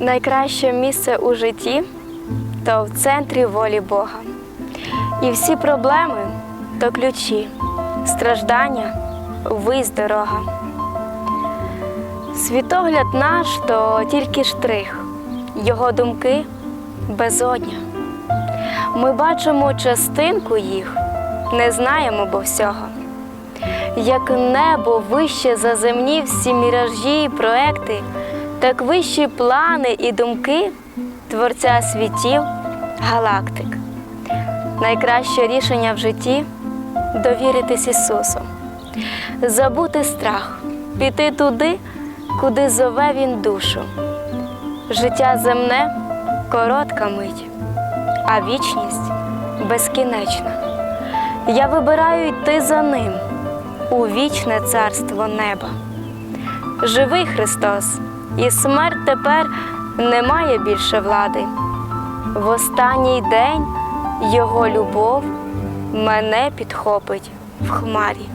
Найкраще місце у житті то в центрі волі Бога. І всі проблеми то ключі, страждання вись дорога. Світогляд наш то тільки штрих, його думки безодня. Ми бачимо частинку їх, не знаємо бо всього. Як небо вище за земні всі міражі і проекти, так вищі плани і думки Творця світів, галактик. Найкраще рішення в житті довіритись Ісусу, забути страх, піти туди, куди зове Він душу. Життя земне коротка мить, а вічність безкінечна. Я вибираю йти за ним у вічне царство неба. Живий Христос, і смерть тепер не має більше влади. В останній день Його любов мене підхопить в хмарі.